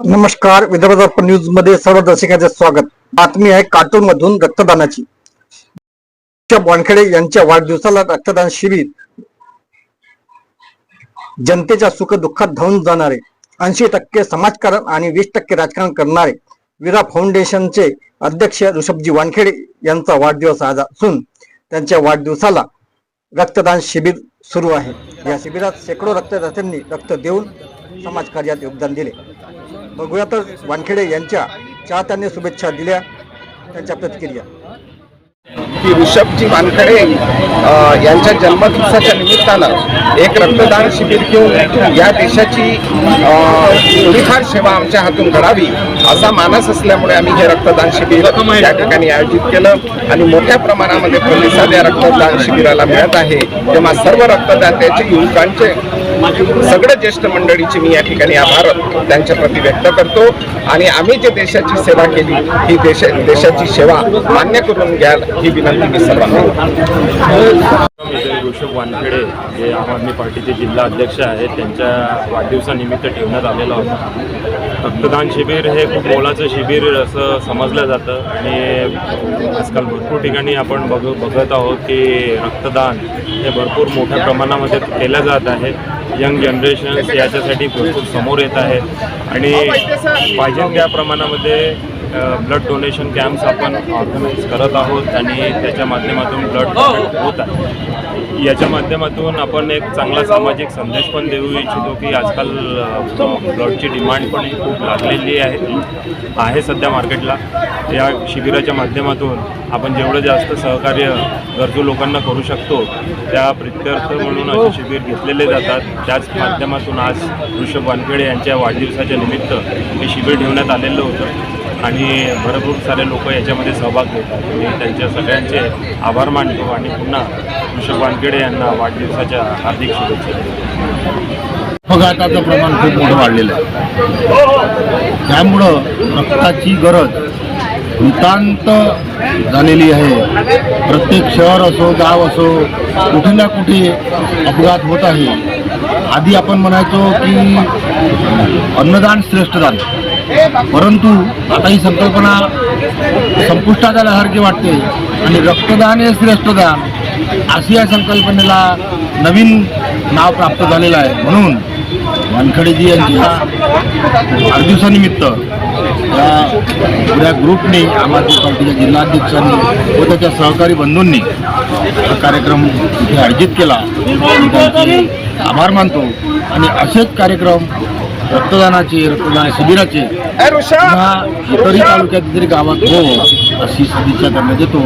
नमस्कार विदर्भ दर्पण न्यूजमध्ये सर्व दर्शकांचे स्वागत. बातमी आहे कार्टून मधून रक्तदानाची वानखेडे यांच्या वाढदिवसाला रक्तदान शिबिर. जनतेच्या सुख दुःखात धावून जाणारे ऐंशी टक्के समाजकारण आणि वीस टक्के राजकारण करणारे विरा फाउंडेशनचे अध्यक्ष ऋषभजी वानखेडे यांचा वाढदिवस आज असून त्यांच्या वाढदिवसाला रक्तदान शिबिर सुरू आहे. या शिबिरात शेकडो रक्तदात्यांनी रक्त देऊन समाजकार्यात योगदान दिले. बघूया तर वानखेडे यांच्या चाहत्यांनी शुभेच्छा दिल्या त्यांच्या प्रतिक्रिया. की ऋषभजी वानखडे यांच्या जन्मदिवसाच्या निमित्तानं एक रक्तदान शिबिर घेऊन या देशाची थोडीफार सेवा आमच्या हातून घडावी. असा मानस असल्यामुळे आम्ही हे रक्तदान शिबिर या ठिकाणी आयोजित केलं आणि मोठ्या प्रमाणामध्ये प्रतिसाद या रक्तदान शिबिराला मिळत आहे. तेव्हा सर्व रक्तदात्याचे युवकांचे सगळ्या ज्येष्ठ मंडळीचे मी या ठिकाणी आभार त्यांच्या प्रती व्यक्त करतो. आणि आम्ही जे देशाची सेवा केली ही देश देशाची सेवा मान्य करून घ्याल ही विनंती मी सर्वांना ऋषभ वानखेडे जे आम आदमी पार्टीचे जिल्हा अध्यक्ष आहेत. त्यांच्या वाढदिवसानिमित्त ठेवण्यात आलेला होता रक्तदान शिबिर हे खूप मोलाचं शिबिर असं समजलं जातं. आणि आजकाल भरपूर ठिकाणी आपण बघ बघत आहोत की रक्तदान हे भरपूर मोठ्या प्रमाणामध्ये केलं जात आहे. यंग जनरेशन्स याच्यासाठी भरपूर समोर येत आहेत आणि पाहिजे त्या प्रमाणामध्ये ब्लड डोनेशन कॅम्प्स आपण ऑर्गनाईज करत आहोत आणि त्याच्या माध्यमातून ब्लड होत आहे. याच्या माध्यमातून आपण एक चांगला सामाजिक संदेश पण देऊ इच्छितो की आजकाल ब्लडची डिमांड पण ही खूप लागलेली आहे आहे सध्या मार्केटला या शिबिराच्या माध्यमातून आपण जेवढं जास्त सहकार्य गरजू लोकांना करू शकतो त्या प्रित्यर्थ म्हणून असे शिबिर घेतलेले जातात. त्याच माध्यमातून आज ऋषभ वानखेडे यांच्या वाढदिवसाच्या निमित्त हे शिबिर ठेवण्यात आलेलं होतं. आणि भरपूर सारे लोक याच्यामध्ये सहभाग घेतात. मी त्यांच्या सगळ्यांचे आभार मानतो आणि पुन्हा ऋषभ वानखेडे यांना वाढदिवसाच्या हार्दिक शुभेच्छा अपघाताचं प्रमाण खूप मोठं वाढलेलं आहे. त्यामुळं रक्ताची गरज नितांत झालेली आहे. प्रत्येक शहर असो गाव असो कुठे ना कुठे अपघात होत आहे. आधी आपण म्हणायचो की अन्नदान श्रेष्ठदान परंतु आता ही संकल्पना संपुष्टात आल्यासारखी वाटते आणि रक्तदान हे श्रेष्ठदान अशी या संकल्पनेला नवीन नाव प्राप्त झालेलं आहे. म्हणून वानखडेजी यांच्या वाढदिवसानिमित्त या ग्रुपने आम आदमी पार्टीच्या जिल्हाध्यक्षांनी व त्याच्या सहकारी बंधूंनी हा कार्यक्रम इथे आयोजित केला. मी त्यांचे आभार मानतो आणि असेच कार्यक्रम रक्तदानाचे रक्तदान शिबिराचे. पुन्हा इतरही तालुक्यात तरी गावात हो अशी सदिच्छा त्यांना देतो.